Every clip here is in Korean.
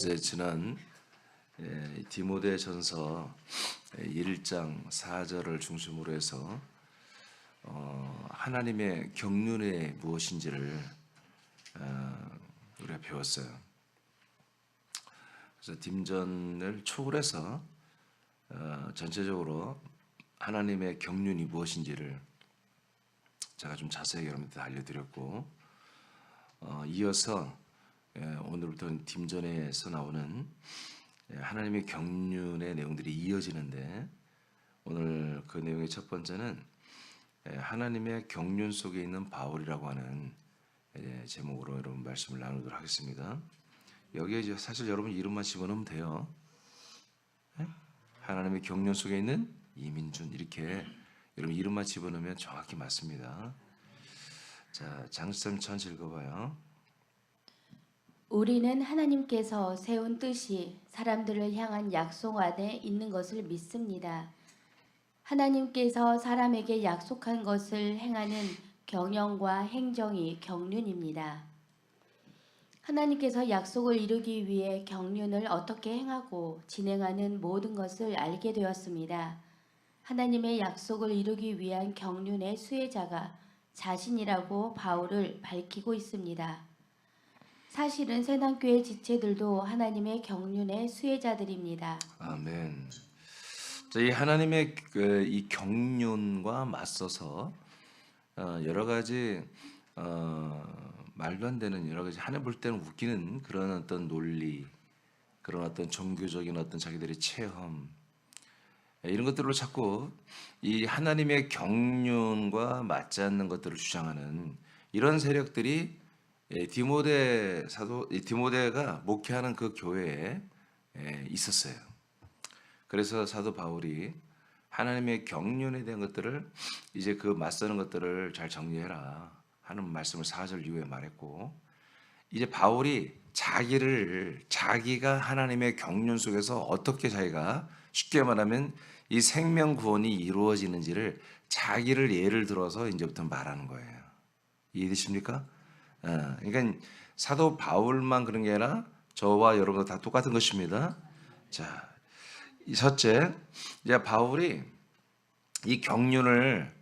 이제 지난 예, 디모데 전서 1장 4절을 중심으로 해서 어, 하나님의 경륜이 무엇인지를 어, 우리가 배웠어요. 그래서 딤전을 초월해서 어, 전체적으로 하나님의 경륜이 무엇인지를 제가 좀 자세히 여러분한테 알려드렸고 어, 이어서 예, 오늘부터는 딤전에서 나오는 예, 하나님의 경륜의 내용들이 이어지는데 오늘 그 내용의 첫 번째는 예, 하나님의 경륜 속에 있는 바울이라고 하는 예, 제목으로 여러분 말씀을 나누도록 하겠습니다. 여기에 사실 여러분 이름만 집어넣으면 돼요. 예? 하나님의 경륜 속에 있는 이민준 이렇게 여러분 이름만 집어넣으면 정확히 맞습니다. 자, 장수쌤 천지 읽어봐요. 우리는 하나님께서 세운 뜻이 사람들을 향한 약속 안에 있는 것을 믿습니다. 하나님께서 사람에게 약속한 것을 행하는 경영과 행정이 경륜입니다. 하나님께서 약속을 이루기 위해 경륜을 어떻게 행하고 진행하는 모든 것을 알게 되었습니다. 하나님의 약속을 이루기 위한 경륜의 수혜자가 자신이라고 바울을 밝히고 있습니다. 사실은 세당교회 지체들도 하나님의 경륜의 수혜자들입니다. 아멘. 자, 이 하나님의 그, 이 경륜과 맞서서 어, 여러 가지 어, 말도 안 되는 여러 가지 하나 볼 때는 웃기는 그런 어떤 논리, 그런 어떤 종교적인 어떤 자기들의 체험 예, 이런 것들로 자꾸 이 하나님의 경륜과 맞지 않는 것들을 주장하는 이런 세력들이 예, 디모데 사도 이 디모데가 목회하는 그 교회에 예, 있었어요. 그래서 사도 바울이 하나님의 경륜에 대한 것들을 이제 그 맞서는 것들을 잘 정리해라 하는 말씀을 4절 이후에 말했고 이제 바울이 자기를 자기가 하나님의 경륜 속에서 어떻게 자기가 쉽게 말하면 이 생명 구원이 이루어지는지를 자기를 예를 들어서 이제부터 말하는 거예요. 이해되십니까? 어, 그러니까 사도 바울만 그런 게 아니라 저와 여러분도 다 똑같은 것입니다. 자, 이 첫째, 이제 바울이 이 경륜을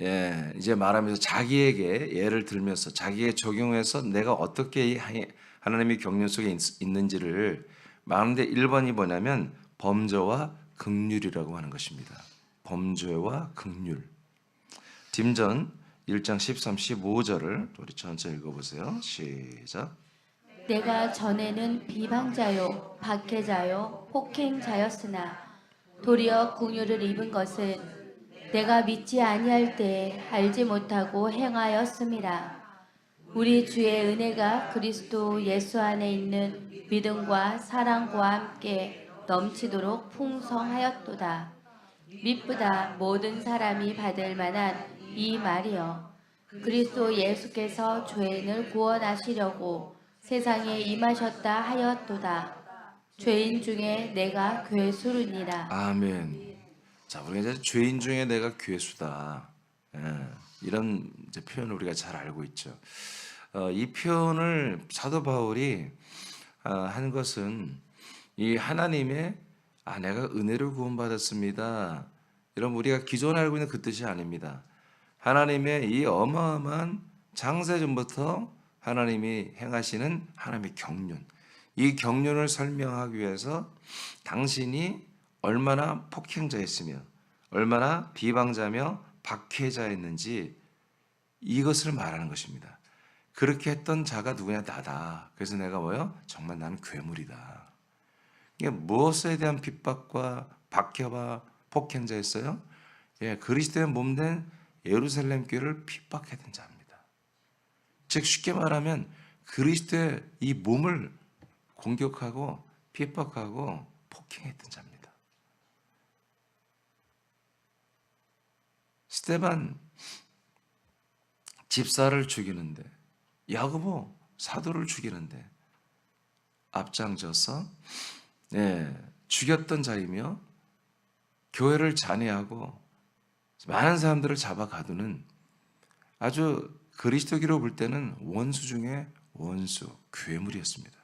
예, 이제 말하면서 자기에게 예를 들면서 자기에 적용해서 내가 어떻게 하나님의 경륜 속에 있, 있는지를 말하는데 1번이 뭐냐면 범죄와 극률이라고 하는 것입니다. 범죄와 극률. 딤전 1장 13, 15절을 우리 천천히 읽어보세요. 시작. 내가 전에는 비방자요, 박해자요, 폭행자였으나 도리어 궁유를 입은 것은 내가 믿지 아니할 때에 알지 못하고 행하였음이라. 우리 주의 은혜가 그리스도 예수 안에 있는 믿음과 사랑과 함께 넘치도록 풍성하였도다. 미쁘다 모든 사람이 받을 만한 이 말이여. 그리스도 예수께서 죄인을 구원하시려고 세상에 임하셨다 하였도다. 죄인 중에 내가 괴수르니라. 아멘. 자, 우리가 이제 죄인 중에 내가 괴수다. 예, 이런 표현을 우리가 잘 알고 있죠. 어, 이 표현을 사도 바울이 어, 한 것은 이 하나님의 아 내가 은혜를 구원받았습니다. 이런 우리가 기존에 알고 있는 그 뜻이 아닙니다. 하나님의 이 어마어마한 장세전부터 하나님이 행하시는 하나님의 경륜. 이 경륜을 설명하기 위해서 당신이 얼마나 폭행자였으며 얼마나 비방자며 박해자였는지 이것을 말하는 것입니다. 그렇게 했던 자가 누구냐 나다. 그래서 내가 뭐요? 정말 나는 괴물이다. 이게 무엇에 대한 핍박과 박해와 폭행자였어요? 예, 그리스도의 몸된 예루살렘 교회를 핍박했던 자입니다. 즉 쉽게 말하면 그리스도의 이 몸을 공격하고 핍박하고 폭행했던 자입니다. 스테반 집사를 죽이는데 야고보 사도를 죽이는데 앞장져서 예, 죽였던 자이며 교회를 잔해하고 많은 사람들을 잡아 가두는 아주 그리스도기로 볼 때는 원수 중에 원수, 괴물이었습니다.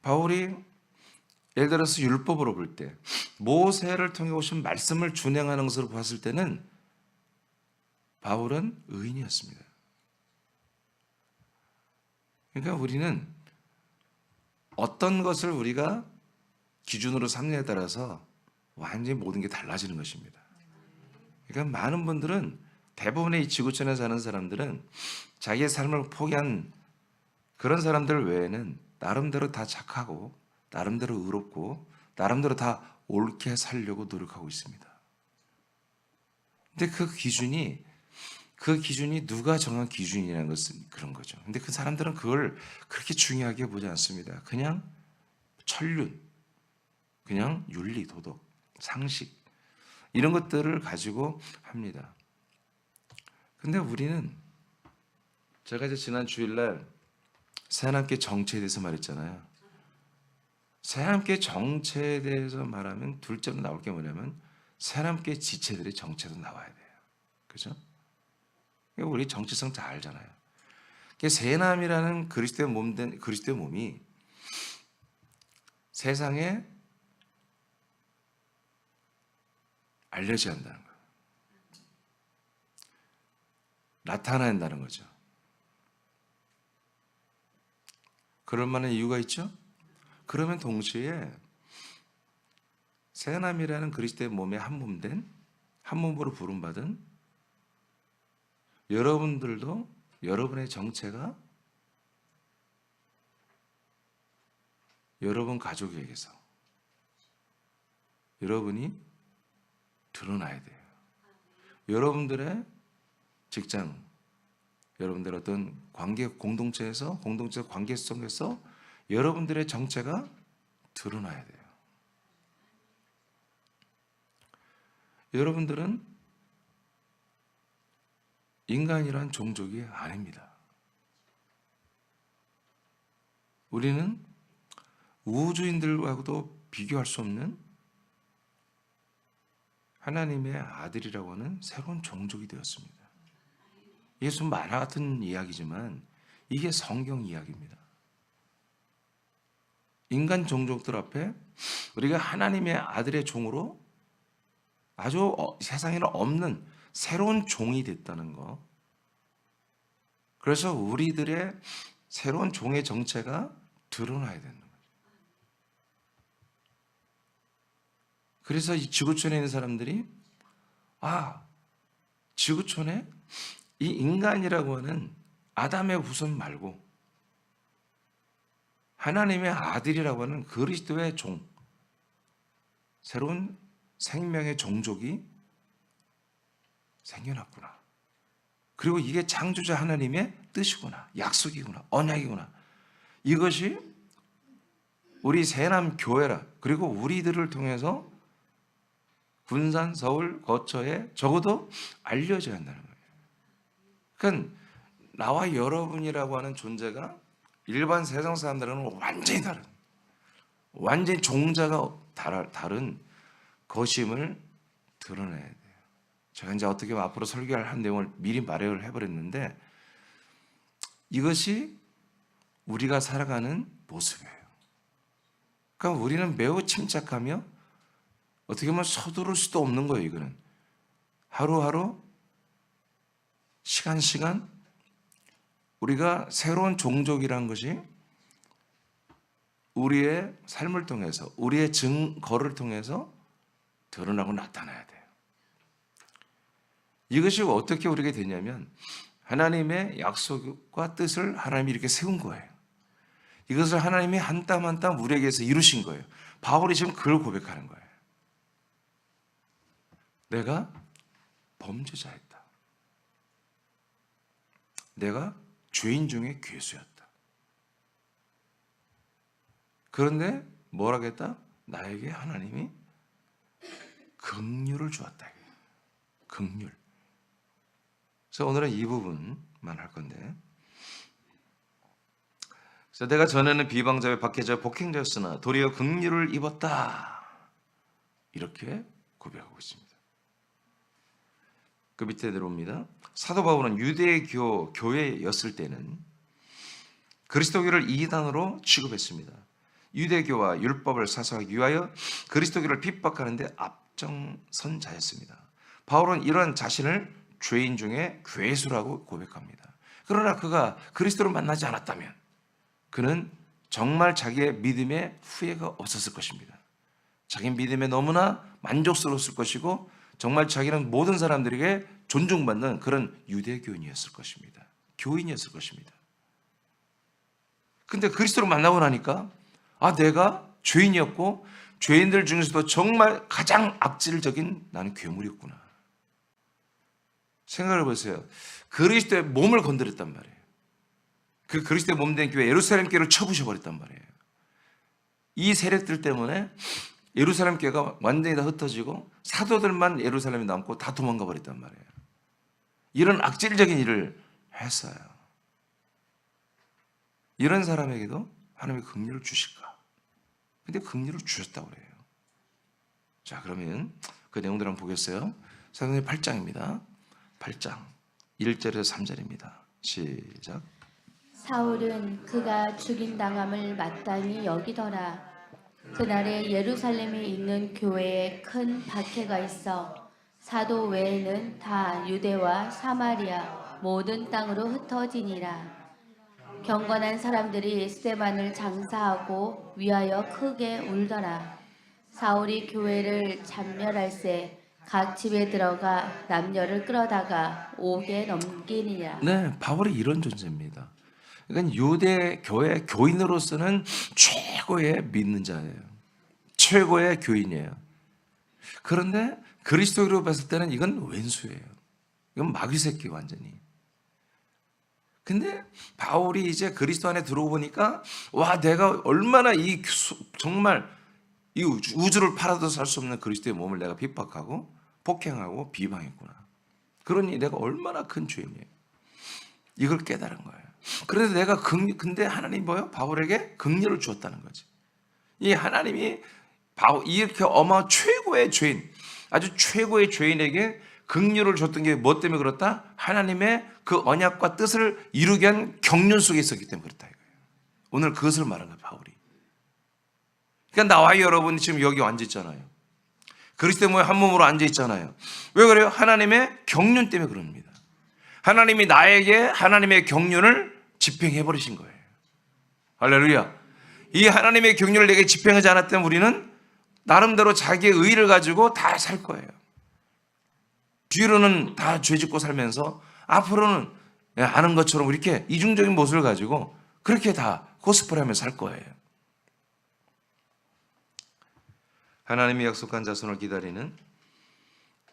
바울이 예를 들어서 율법으로 볼 때 모세를 통해 오신 말씀을 준행하는 것으로 봤을 때는 바울은 의인이었습니다. 그러니까 우리는 어떤 것을 우리가 기준으로 삼느냐에 따라서 완전히 모든 게 달라지는 것입니다. 그러니까 많은 분들은 대부분의 이 지구촌에 사는 사람들은 자기의 삶을 포기한 그런 사람들 외에는 나름대로 다 착하고 나름대로 의롭고 나름대로 다 옳게 살려고 노력하고 있습니다. 근데 그 기준이 그 기준이 누가 정한 기준이라는 것은 그런 거죠. 근데 그 사람들은 그걸 그렇게 중요하게 보지 않습니다. 그냥 천륜, 그냥 윤리, 도덕, 상식 이런 것들을 가지고 합니다. 근데 우리는 제가 이제 지난 주일날 새하나님께 정체에 대해서 말했잖아요. 새하나님께 정체에 대해서 말하면 둘째로 나올 게 뭐냐면 새하나님께 지체들의 정체도 나와야 돼요. 그죠? 우리 정체성 잘 알잖아요. 세남이라는 그리스도의 몸 된 그리스도의 몸이 세상에 알려져야 한다는 거예요. 나타나야 한다는 거죠. 그럴 만한 이유가 있죠? 그러면 동시에 세남이라는 그리스도의 몸에 한 몸된 한 몸으로 부름받은 여러분들도 여러분의 정체가 여러분 가족에게서 여러분이 드러나야 돼요. 여러분들의 직장, 여러분들 어떤 관계 공동체에서 공동체 관계 속에서 여러분들의 정체가 드러나야 돼요. 여러분들은 인간이란 종족이 아닙니다. 우리는 우주인들하고도 비교할 수 없는 하나님의 아들이라고 하는 새로운 종족이 되었습니다. 좀 만화 같은 이야기지만 이게 성경 이야기입니다. 인간 종족들 앞에 우리가 하나님의 아들의 종으로 아주 어, 세상에는 없는 새로운 종이 됐다는 거. 그래서 우리들의 새로운 종의 정체가 드러나야 되는 거죠. 그래서 이 지구촌에 있는 사람들이 아 지구촌에 이 인간이라고 하는 아담의 후손 말고 하나님의 아들이라고 하는 그리스도의 종 새로운 생명의 종족이 생겨났구나. 그리고 이게 창조자 하나님의 뜻이구나. 약속이구나. 언약이구나. 이것이 우리 세남 교회라. 그리고 우리들을 통해서 군산, 서울, 거처에 적어도 알려져야 한다는 거예요. 그러니까 나와 여러분이라고 하는 존재가 일반 세상 사람들은 완전히 다른, 완전히 종자가 다른 것임을 드러내야 돼요. 제가 이제 어떻게 앞으로 설교할 한 내용을 미리 마련을 해버렸는데 이것이 우리가 살아가는 모습이에요. 그러니까 우리는 매우 침착하며 어떻게 보면 서두를 수도 없는 거예요. 이거는 하루하루 시간 시간 우리가 새로운 종족이란 것이 우리의 삶을 통해서 우리의 증거를 통해서 드러나고 나타나야 돼요. 이것이 어떻게 우리게 되냐면 하나님의 약속과 뜻을 하나님이 이렇게 세운 거예요. 이것을 하나님이 한 땀 한 땀 우리에게서 이루신 거예요. 바울이 지금 그걸 고백하는 거예요. 내가 범죄자였다. 내가 죄인 중에 괴수였다. 그런데 뭐라겠다? 나에게 하나님이 긍휼을 주었다. 긍휼. 그래서 오늘은 이 부분만 할 건데. 그래서 내가 전에는 비방자여 박해자여 복행자였으나 도리어 긍휼을 입었다. 이렇게 고백하고 있습니다. 그 밑에 들어옵니다. 사도 바울은 유대교 교회였을 때는 그리스도교를 이단으로 취급했습니다. 유대교와 율법을 사서하기 위하여 그리스도교를 핍박하는데 앞장선 자였습니다. 바울은 이런 자신을 죄인 중에 괴수라고 고백합니다. 그러나 그가 그리스도를 만나지 않았다면 그는 정말 자기의 믿음에 후회가 없었을 것입니다. 자기 믿음에 너무나 만족스러웠을 것이고 정말 자기는 모든 사람들에게 존중받는 그런 유대교인이었을 것입니다. 교인이었을 것입니다. 근데 그리스도를 만나고 나니까 아 내가 죄인이었고 죄인들 중에서도 정말 가장 악질적인 나는 괴물이었구나. 생각해 보세요. 그리스도의 몸을 건드렸단 말이에요. 그 그리스도의 몸 된 교회 예루살렘 교회를 쳐부셔 버렸단 말이에요. 이 세력들 때문에 예루살렘 교회가 완전히 다 흩어지고 사도들만 예루살렘에 남고 다 도망가 버렸단 말이에요. 이런 악질적인 일을 했어요. 이런 사람에게도 하나님이 긍휼을 주실까? 근데 긍휼을 주셨다고 그래요. 자, 그러면 그 내용들 한번 보겠어요. 사도행 8장입니다. 8장 1절에서 3절입니다. 시작. 사울은 그가 죽임 당함을 마땅히 여기더라. 그날에 예루살렘에 있는 교회에 큰 박해가 있어 사도 외에는 다 유대와 사마리아 모든 땅으로 흩어지니라. 경건한 사람들이 스테반을 장사하고 위하여 크게 울더라. 사울이 교회를 잔멸할세 각 집에 들어가 남녀를 끌어다가 옥에 넘기니라. 네, 바울이 이런 존재입니다. 그러니까 유대 교회 교인으로서는 최고의 믿는 자예요. 최고의 교인이에요. 그런데 그리스도로 봤을 때는 이건 왼수예요. 이건 마귀 새끼 완전히. 근데 바울이 이제 그리스도 안에 들어오 보니까 와 내가 얼마나 이 수- 정말 이 우주- 우주 를 팔아도 살 수 없는 그리스도의 몸을 내가 핍박하고 폭행하고 비방했구나. 그러니 내가 얼마나 큰 죄인이에요. 이걸 깨달은 거예요. 그래서 내가 긍 근데 하나님 뭐요? 바울에게 긍휼을 주었다는 거지. 이 하나님이 바울 이렇게 어마 최고의 죄인, 아주 최고의 죄인에게 긍휼을 줬던 게 뭐 때문에 그렇다? 하나님의 그 언약과 뜻을 이루게 한 경륜 속에 있었기 때문에 그렇다 이거예요. 오늘 그것을 말하는 거예요, 바울이. 그러니까 나와 여러분이 지금 여기 앉아 있잖아요. 그리스도 모에 한 몸으로 앉아 있잖아요. 왜 그래요? 하나님의 경륜 때문에 그럽니다. 하나님이 나에게 하나님의 경륜을 집행해 버리신 거예요. 할렐루야. 이 하나님의 경륜을 내게 집행하지 않았다면 우리는 나름대로 자기의 의를 가지고 다 살 거예요. 뒤로는 다 죄짓고 살면서 앞으로는 예, 아는 것처럼 이렇게 이중적인 모습을 가지고 그렇게 다 코스프레하며 살 거예요. 하나님이 약속한 자손을 기다리는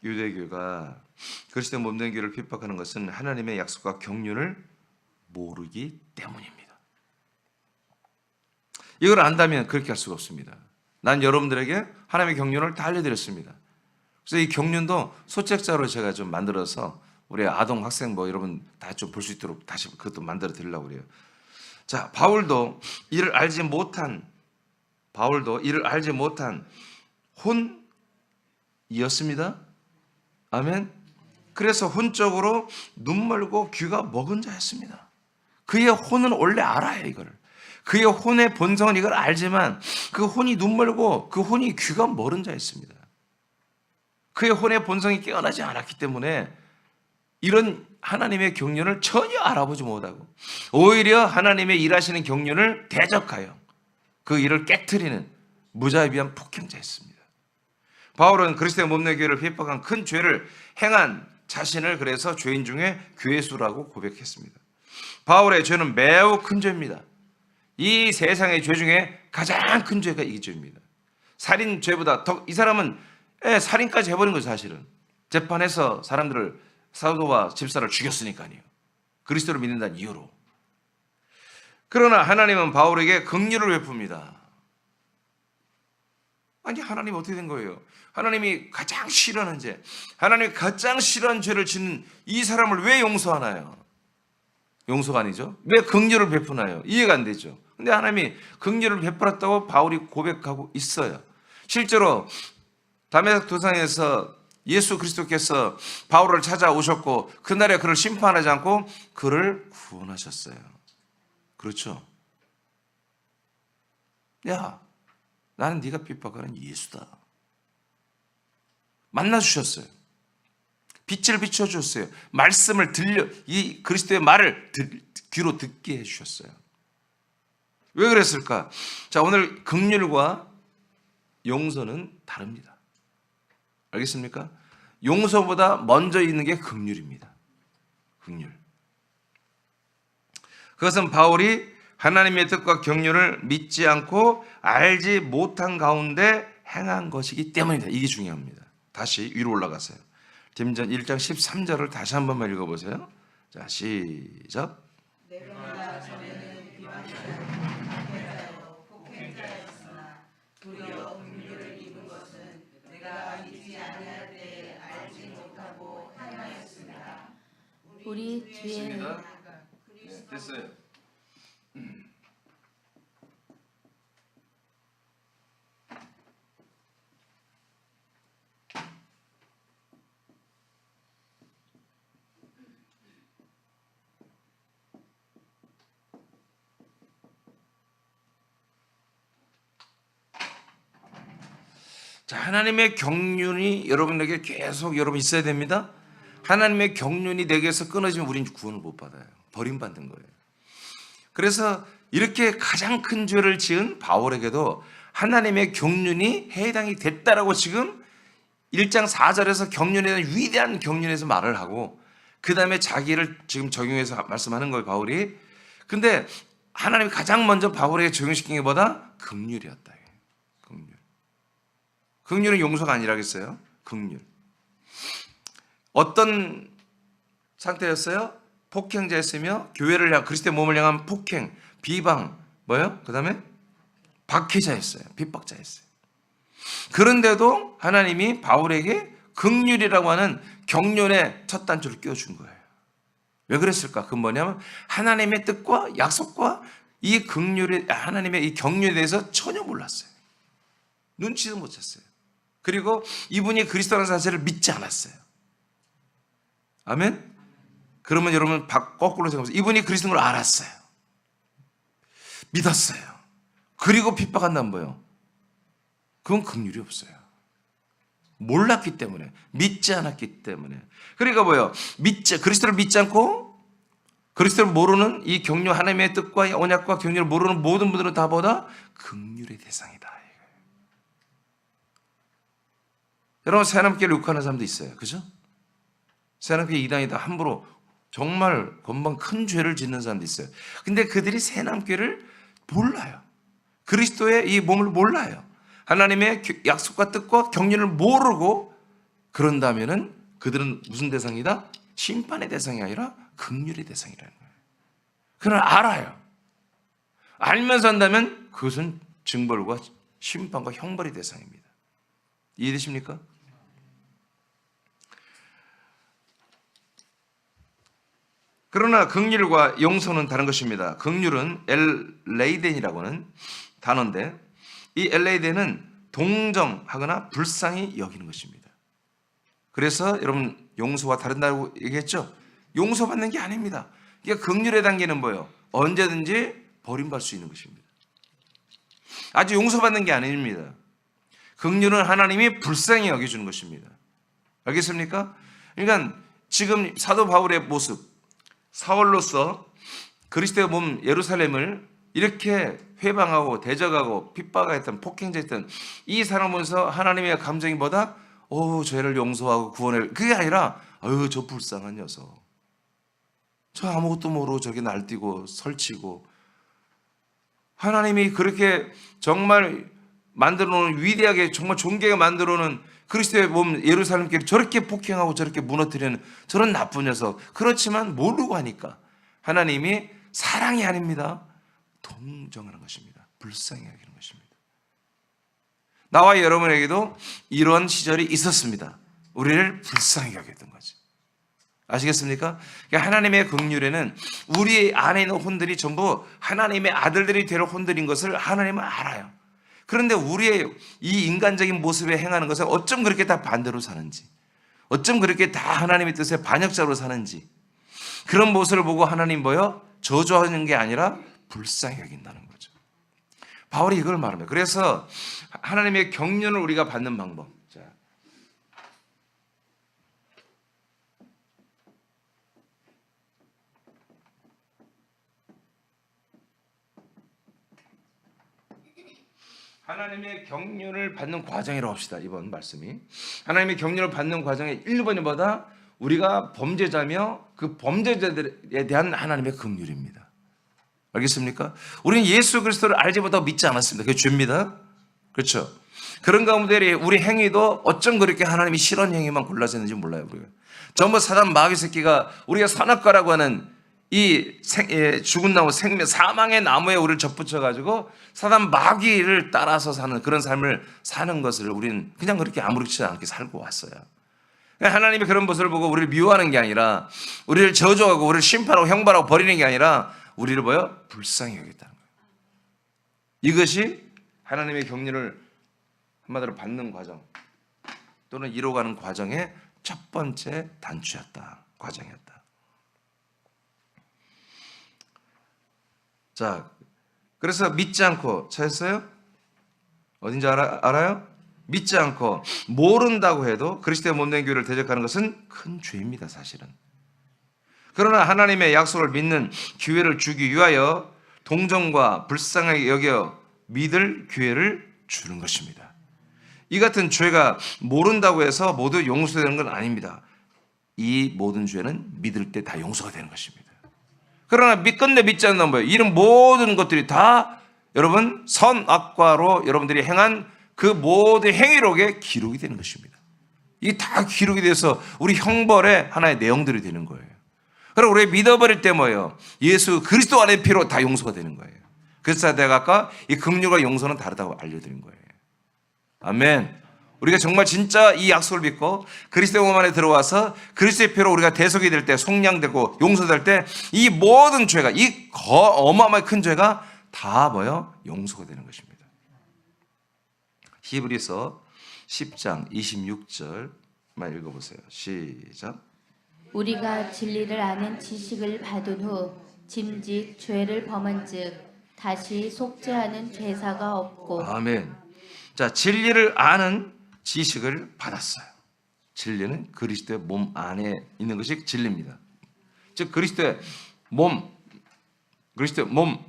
유대교가 그리스도 몸된 교를 핍박하는 것은 하나님의 약속과 경륜을 모르기 때문입니다. 이걸 안다면 그렇게 할 수가 없습니다. 난 여러분들에게 하나님의 경륜을 다 알려드렸습니다. 그래서 이 경륜도 소책자로 제가 좀 만들어서 우리 아동 학생 뭐 여러분 다 좀 볼 수 있도록 다시 그것도 만들어 드리려고 그래요. 자, 바울도 이를 알지 못한 바울도 이를 알지 못한 혼이었습니다. 아멘. 그래서 혼적으로 눈 멀고 귀가 먹은 자였습니다. 그의 혼은 원래 알아요, 이걸. 그의 혼의 본성은 이걸 알지만 그 혼이 눈 멀고 그 혼이 귀가 멀은 자였습니다. 그의 혼의 본성이 깨어나지 않았기 때문에 이런 하나님의 경륜을 전혀 알아보지 못하고 오히려 하나님의 일하시는 경륜을 대적하여 그 일을 깨뜨리는 무자비한 폭행자였습니다. 바울은 그리스도의 몸내 교회를 핍박한 큰 죄를 행한 자신을 그래서 죄인 중에 괴수라고 고백했습니다. 바울의 죄는 매우 큰 죄입니다. 이 세상의 죄 중에 가장 큰 죄가 이 죄입니다. 살인 죄보다 더 이 사람은 예, 살인까지 해버린 거죠 사실은. 재판에서 사람들을 사도와 집사를 죽였으니까요. 그리스도를 믿는다는 이유로. 그러나 하나님은 바울에게 긍휼을 베풉니다. 아니 하나님 어떻게 된 거예요? 하나님이 가장 싫어하는 죄, 하나님이 가장 싫어하는 죄를 짓는 이 사람을 왜 용서하나요? 용서가 아니죠. 왜 긍휼을 베푸나요? 이해가 안 되죠. 근데 하나님이 긍휼을 베풀었다고 바울이 고백하고 있어요. 실제로 담에색 도상에서 예수 그리스도께서 바울을 찾아오셨고 그날에 그를 심판하지 않고 그를 구원하셨어요. 그렇죠. 야, 나는 네가 핍박하는 예수다. 만나 주셨어요. 빛을 비춰 주셨어요. 말씀을 들려 이 그리스도의 말을 들, 귀로 듣게 해 주셨어요. 왜 그랬을까? 자, 오늘 긍휼과 용서는 다릅니다. 알겠습니까? 용서보다 먼저 있는 게 긍휼입니다. 긍휼. 그것은 바울이 하나님의 뜻과 경륜을 믿지 않고 알지 못한 가운데 행한 것이기 때문이다. 이게 중요합니다. 다시 위로 올라가세요. 림전 1장 13절을 다시 한번 읽어보세요. 자, 시작. 우리 뒤에 됐어요. 하나님의 경륜이 여러분에게 계속 여러분 있어야 됩니다. 하나님의 경륜이 내게서 끊어지면 우리는 구원을 못 받아요. 버림받는 거예요. 그래서 이렇게 가장 큰 죄를 지은 바울에게도 하나님의 경륜이 해당이 됐다라고 지금 1장 4절에서 경륜에 대한 위대한 경륜에서 말을 하고 그 다음에 자기를 지금 적용해서 말씀하는 거예요 바울이 근데 하나님이 가장 먼저 바울에게 적용시킨 것보다 긍휼이었다 긍휼 긍휼은 용서가 아니라겠어요 긍휼 어떤 상태였어요? 폭행자였으며 교회를 향한 그리스도의 몸을 향한 폭행, 비방, 뭐요? 그 다음에 박해자였어요. 핍박자였어요. 그런데도 하나님이 바울에게 극률이라고 하는 경륜의 첫 단추를 끼워준 거예요. 왜 그랬을까? 그 뭐냐면 하나님의 뜻과 약속과 이 극률의 하나님의 이 경륜에 대해서 전혀 몰랐어요. 눈치도 못 챘어요. 그리고 이분이 그리스도라는 사실을 믿지 않았어요. 아멘? 그러면 여러분 바- 거꾸로 생각해보세요. 이분이 그리스도인 걸 알았어요. 믿었어요. 그리고 핍박한다는 거예요. 그건 긍휼이 없어요. 몰랐기 때문에 믿지 않았기 때문에 그러니까 뭐예요? 믿지 그리스도를 믿지 않고 그리스도를 모르는 이 경륜 하나님의 뜻과 언약과 경륜을 모르는 모든 분들은 다 보다 긍휼의 대상이다. 여러분 새하나님께를 욕하는 사람도 있어요. 그죠? 새하나님께 이단이다 함부로 정말 건방 큰 죄를 짓는 사람도 있어요. 근데 그들이 새하나님께를 몰라요. 그리스도의 이 몸을 몰라요. 하나님의 교- 약속과 뜻과 경륜을 모르고 그런다면은 그들은 무슨 대상이다? 심판의 대상이 아니라 긍휼의 대상이라는 거예요. 그걸 알아요. 알면서 한다면 그것은 징벌과 심판과 형벌의 대상입니다. 이해되십니까? 그러나 긍휼과 용서는 다른 것입니다. 긍휼은 엘레이덴이라고 하는 단어인데 이 엘레이덴은 동정하거나 불쌍히 여기는 것입니다. 그래서 여러분 용서와 다른다고 얘기했죠? 용서받는 게 아닙니다. 이게 긍휼의 단계는 뭐예요? 언제든지 버림받을 수 있는 것입니다. 아주 용서받는 게 아닙니다. 긍휼은 하나님이 불쌍히 여겨주는 것입니다. 알겠습니까? 그러니까 지금 사도 바울의 모습, 사울로서 그리스도의 몸 예루살렘을 이렇게 회방하고 대적하고 핍박했던 폭행자였던 이 사람 보면서 하나님의 감정이 뭐다? 오 죄를 용서하고 구원을. 그게 아니라 아유 저 불쌍한 녀석. 저 아무것도 모르고 저렇게 날뛰고 설치고. 하나님이 그렇게 정말 만들어 놓은 위대하게 정말 존귀하게 만들어 놓은 그리스도의 몸 예루살렘길을 저렇게 폭행하고 저렇게 무너뜨리는 저런 나쁜 녀석. 그렇지만 모르고 하니까 하나님이 사랑이 아닙니다. 동정하는 것입니다. 불쌍히 여기는 것입니다. 나와 여러분에게도 이런 시절이 있었습니다. 우리를 불쌍히 여겼던 거지. 아시겠습니까? 그러니까 하나님의 긍휼에는 우리 안에 있는 혼들이 전부 하나님의 아들들이 될 혼들인 것을 하나님은 알아요. 그런데 우리의 이 인간적인 모습에 행하는 것은 어쩜 그렇게 다 반대로 사는지, 어쩜 그렇게 다 하나님의 뜻에 반역자로 사는지, 그런 모습을 보고 하나님 뭐요? 저주하는 게 아니라 불쌍히 여긴다는 거죠. 바울이 이걸 말합니다. 그래서 하나님의 경륜을 우리가 받는 방법. 자. 하나님의 경륜을 받는 과정이라고 합시다. 이번 말씀이. 하나님의 경륜을 받는 과정의 1번이 뭐다? 우리가 범죄자며 그 범죄자들에 대한 하나님의 긍휼입니다. 알겠습니까? 우리는 예수 그리스도를 알지 못하고 믿지 않았습니다. 그게 죄입니다. 그렇죠? 그런 가운데 우리 행위도 어쩜 그렇게 하나님이 싫은 행위만 골라졌는지 몰라요. 우리가. 전부 사단 마귀 새끼가 우리가 선악과라고 하는 이 생, 예, 죽은 나무 생명 사망의 나무에 우리를 접붙여 가지고 사단 마귀를 따라서 사는 그런 삶을 사는 것을 우리는 그냥 그렇게 아무렇지 않게 살고 왔어요. 하나님이 그런 모습을 보고 우리를 미워하는 게 아니라 우리를 저주하고 우리를 심판하고 형벌하고 버리는 게 아니라 우리를 보여 불쌍히 여겼다는 거예요. 이것이 하나님의 격려를 한마디로 받는 과정 또는 이뤄가는 과정의 첫 번째 단추였다. 과정이었다. 자, 그래서 믿지 않고 찾았어요? 어딘지 알아, 알아요? 믿지 않고 모른다고 해도 그리스도의 몸된 교회를 대적하는 것은 큰 죄입니다, 사실은. 그러나 하나님의 약속을 믿는 교회를 주기 위하여 동정과 불쌍하게 여겨 믿을 교회를 주는 것입니다. 이 같은 죄가 모른다고 해서 모두 용서되는 건 아닙니다. 이 모든 죄는 믿을 때 다 용서가 되는 것입니다. 그러나 믿 끝내 믿지 않는 뭐예요? 이런 모든 것들이 다 여러분 선악과로 여러분들이 행한 그 모든 행위록에 기록이 되는 것입니다. 이게 다 기록이 돼서 우리 형벌의 하나의 내용들이 되는 거예요. 그리고 우리 믿어버릴 때 뭐예요? 예수 그리스도 안의 피로 다 용서가 되는 거예요. 그래서 내가 아까 이 긍휼과 용서는 다르다고 알려드린 거예요. 아멘. 우리가 정말 진짜 이 약속을 믿고 그리스도의 몸 안에 들어와서 그리스도의 피로 우리가 대속이 될 때 속량되고 용서될 때 이 모든 죄가 이 거, 어마어마하게 큰 죄가 다 뭐요? 용서가 되는 것입니다. 히브리서 10장 26절만 읽어 보세요. 시작. 우리가 진리를 아는 지식을 받은 후 짐짓 죄를 범한즉 다시 속죄하는 죄사가 없고 아멘. 자, 진리를 아는 지식을 받았어요. 진리는 그리스도의 몸 안에 있는 것이 진리입니다. 즉 그리스도의 몸, 그리스도의 몸,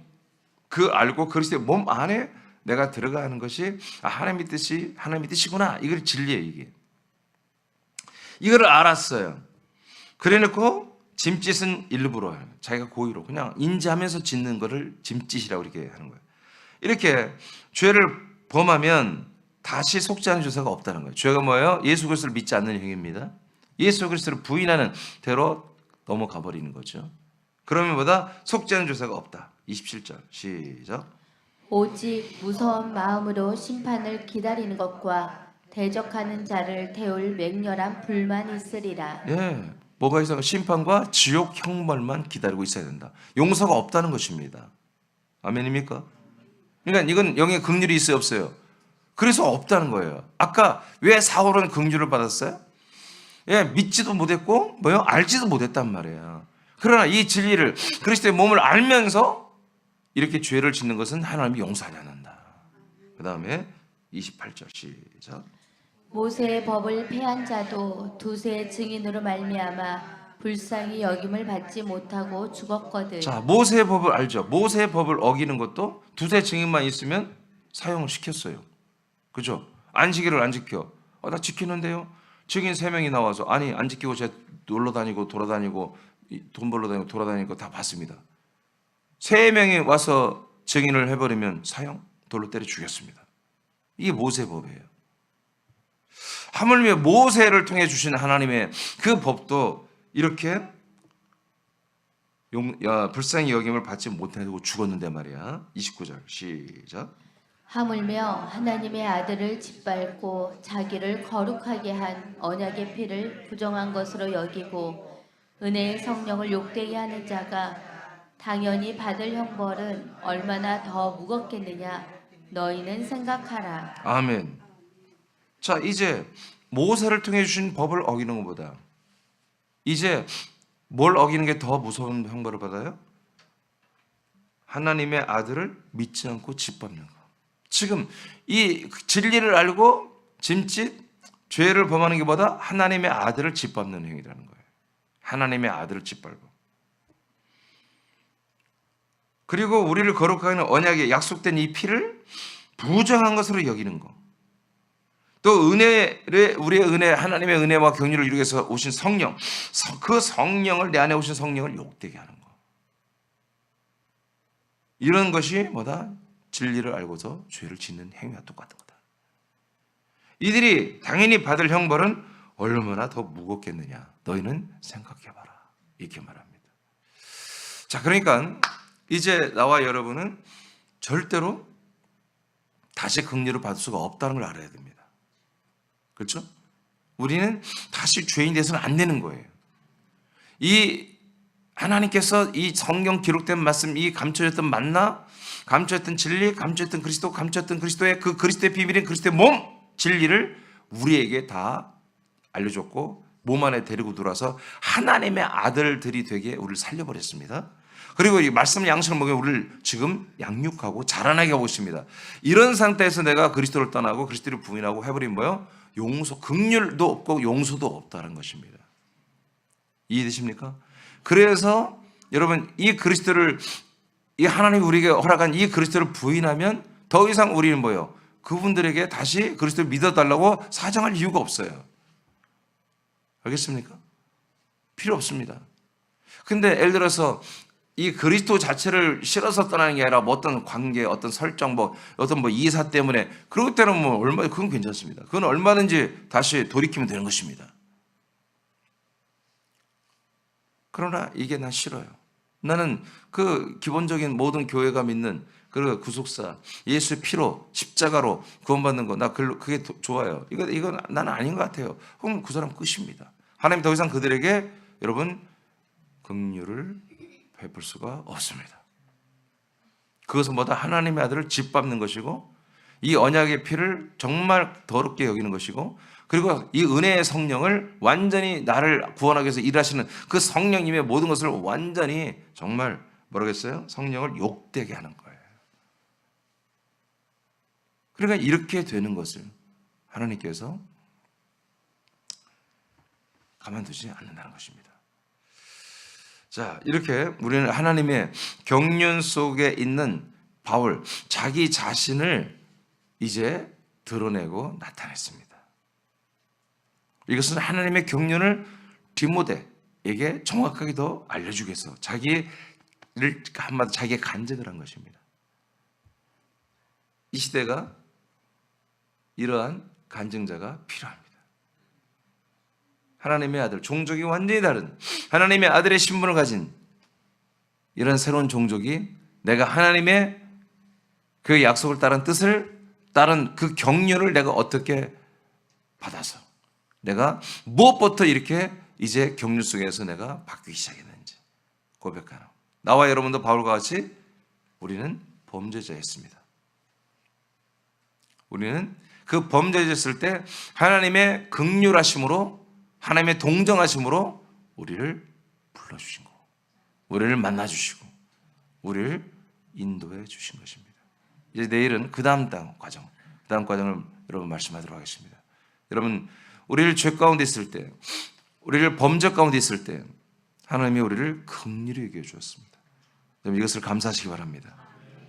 그 알고 그리스도의 몸 안에 내가 들어가는 것이 아, 하나님의 뜻이 하나님의 뜻이구나. 이걸 진리예요, 이게. 이거를 알았어요. 그래놓고 짐짓은 일부러. 자기가 고의로 그냥 인지하면서 짓는 거를 짐짓이라고 이렇게 하는 거예요. 이렇게 죄를 범하면 다시 속죄하는 조사가 없다는 거예요. 죄가 뭐예요? 예수 그리스도를 믿지 않는 행위입니다. 예수 그리스도를 부인하는 대로 넘어가 버리는 거죠. 그러면 보다 속죄하는 조사가 없다. 27절 시작. 오직 무서운 마음으로 심판을 기다리는 것과 대적하는 자를 태울 맹렬한 불만 있으리라. 예, 뭐가 있어? 심판과 지옥 형벌만 기다리고 있어야 된다. 용서가 없다는 것입니다. 아멘입니까? 그러니까 이건 영의 긍휼이 있어요, 없어요? 그래서 없다는 거예요. 아까 왜 사울은 긍휼을 받았어요? 예, 믿지도 못했고 뭐요? 알지도 못했단 말이에요. 그러나 이 진리를 그리스도의 몸을 알면서 이렇게 죄를 짓는 것은 하나님이 용서하지 않는다. 그 다음에 28절 시작. 모세의 법을 폐한 자도 두세 증인으로 말미암아 불쌍히 여김을 받지 못하고 죽었거든. 자, 모세의 법을 알죠. 모세의 법을 어기는 것도 두세 증인만 있으면 사용을 시켰어요. 그죠? 안지기를 안 지켜. 어, 나 지키는데요. 증인 세 명이 나와서 아니 안 지키고 제가 놀러 다니고 돌아다니고 이, 돈 벌러 다니고 돌아다니고 다 봤습니다. 세 명이 와서 증인을 해버리면 사형 돌로 때려 죽였습니다. 이게 모세 법이에요. 하물며 모세를 통해 주신 하나님의 그 법도 이렇게 용, 야, 불쌍히 여김을 받지 못하고 죽었는데 말이야. 29절 시작. 하물며 하나님의 아들을 짓밟고 자기를 거룩하게 한 언약의 피를 부정한 것으로 여기고 은혜의 성령을 욕되게 하는 자가 당연히 받을 형벌은 얼마나 더 무겁겠느냐 너희는 생각하라 아멘. 자, 이제 모세를 통해 주신 법을 어기는 것보다 이제 뭘 어기는 게 더 무서운 형벌을 받아요? 하나님의 아들을 믿지 않고 짓밟는 거. 지금 이 진리를 알고 짐짓 죄를 범하는 것보다 하나님의 아들을 짓밟는 행위라는 거예요. 하나님의 아들을 짓밟고. 그리고 우리를 거룩하게 하는 언약에 약속된 이 피를 부정한 것으로 여기는 거. 또 은혜를 우리의 은혜 하나님의 은혜와 경륜을 이루기 위해서 오신 성령 서- 그 성령을 내 안에 오신 성령을 욕되게 하는 거. 이런 것이 뭐다? 진리를 알고서 죄를 짓는 행위와 똑같은 거다. 이들이 당연히 받을 형벌은 얼마나 더 무겁겠느냐. 너희는 생각해봐라. 이렇게 말합니다. 자, 그러니까 이제 나와 여러분은 절대로 다시 긍휼을 받을 수가 없다는 걸 알아야 됩니다. 그렇죠? 우리는 다시 죄인 돼서는 안 되는 거예요. 이 하나님께서 이 성경 기록된 말씀, 이 감춰졌던 만나, 감춰졌던 진리, 감춰졌던 그리스도, 감춰졌던 그리스도의 그 그리스도의 비밀인 그리스도의 몸, 진리를 우리에게 다 알려줬고 몸 안에 데리고 들어와서 하나님의 아들들이 되게 우리를 살려버렸습니다. 그리고 이 말씀 양식을 먹여 우리를 지금 양육하고 자라나게 하고 있습니다. 이런 상태에서 내가 그리스도를 떠나고 그리스도를 부인하고 해버린 뭐요? 용서, 극률도 없고 용서도 없다는 것입니다. 이해되십니까? 그래서 여러분 이 그리스도를 이 하나님이 우리에게 허락한 이 그리스도를 부인하면 더 이상 우리는 뭐요? 그분들에게 다시 그리스도를 믿어달라고 사정할 이유가 없어요. 알겠습니까? 필요 없습니다. 근데 예를 들어서 이 그리스도 자체를 싫어서 떠나는 게 아니라 뭐 어떤 관계, 어떤 설정, 뭐 어떤 뭐 이사 때문에 그럴 때는 뭐 얼마 그건 괜찮습니다. 그건 얼마든지 다시 돌이키면 되는 것입니다. 그러나 이게 난 싫어요. 나는 그 기본적인 모든 교회가 믿는 그 구속사 예수의 피로 십자가로 구원받는 거 나 그게 도- 좋아요. 이거 이건 나는 아닌 것 같아요. 그럼 그 사람 끝입니다. 하나님 더 이상 그들에게 여러분 긍휼을 베풀 수가 없습니다. 그것은 뭐다 하나님의 아들을 짓밟는 것이고 이 언약의 피를 정말 더럽게 여기는 것이고 그리고 이 은혜의 성령을 완전히 나를 구원하기 위해서 일하시는 그 성령님의 모든 것을 완전히 정말 뭐라겠어요? 성령을 욕되게 하는 거예요. 그러니까 이렇게 되는 것을 하나님께서 가만두지 않는다는 것입니다. 자, 이렇게 우리는 하나님의 경륜 속에 있는 바울, 자기 자신을 이제 드러내고 나타냈습니다. 이것은 하나님의 경륜을 디모데에게 정확하게 더 알려주기 위해서 자기를 한마디 자기의 간증을 한 것입니다. 이 시대가 이러한 간증자가 필요합니다. 하나님의 아들, 종족이 완전히 다른 하나님의 아들의 신분을 가진 이런 새로운 종족이 내가 하나님의 그 약속을 따른 뜻을 따른 그 경륜을 내가 어떻게 받아서 내가 무엇부터 이렇게 이제 경륜 속에서 내가 바뀌기 시작했는지 고백하는 나와 여러분도 바울과 같이 우리는 범죄자였습니다. 우리는 그 범죄자였을 때 하나님의 극률하심으로 하나님의 동정하심으로 우리를 불러주신 거, 우리를 만나주시고 우리를 인도해 주신 것입니다. 이제 내일은 그 다음 과정, 그 다음 과정을 여러분 말씀하도록 하겠습니다. 여러분 우리를 죄 가운데 있을 때, 우리를 범죄 가운데 있을 때 하나님이 우리를 긍휼히 여겨 주었습니다. 이것을 감사하시기 바랍니다.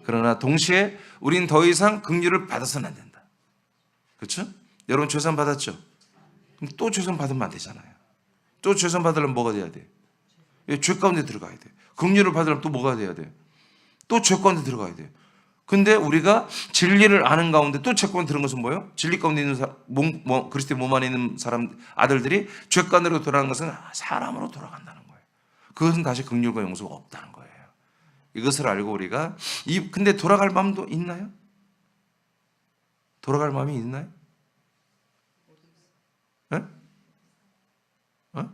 그러나 동시에 우린 더 이상 긍휼을 받아서는 안 된다. 그렇죠? 여러분 죄산 받았죠? 그럼 또 죄산 받으면 안 되잖아요. 또 죄산 받으려면 뭐가 돼야 돼? 예, 죄 가운데 들어가야 돼. 긍휼을 받으려면 또 뭐가 돼야 돼? 또 죄 가운데 들어가야 돼. 근데 우리가 진리를 아는 가운데 또죄 가운데 들은 것은 뭐예요? 진리 가운데 있는 사, 몸, 뭐, 그리스도의 몸 안에 있는 사람 아들들이 죄 가운데로 돌아가는 것은 사람으로 돌아간다는 거예요. 그것은 다시 긍휼과 용서가 없다는 거예요. 이것을 알고 우리가 이 근데 돌아갈 마음도 있나요? 돌아갈 마음이 있나요? 예? 어?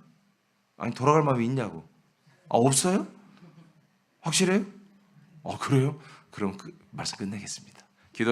아니 돌아갈 마음이 있냐고? 아 없어요? 확실해요? 아 그래요? 그럼 그 말씀 끝내겠습니다. 기도하겠습니다.